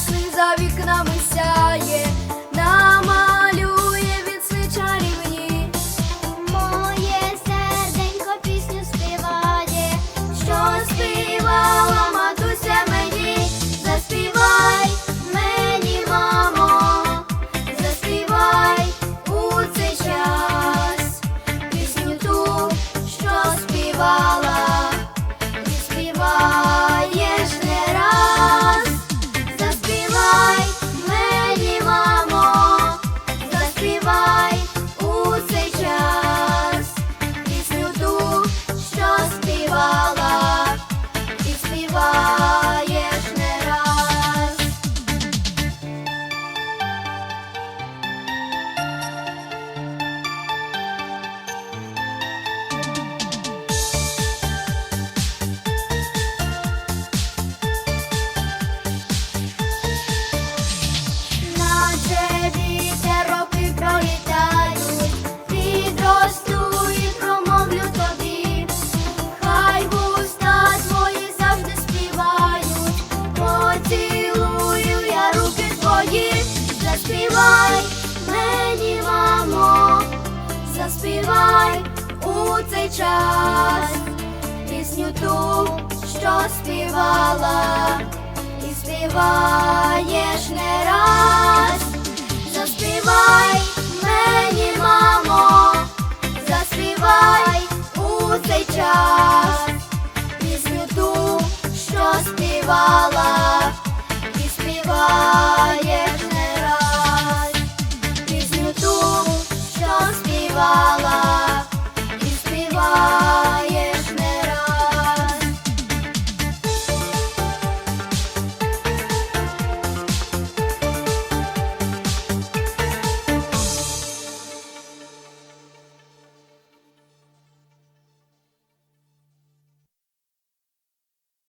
весни за вікнами сяє. у цей час пісню ту, що співала, і співаєш не раз, заспівай мені, мамо, заспівай у цей час, пісню ту, що співала, і співає. far.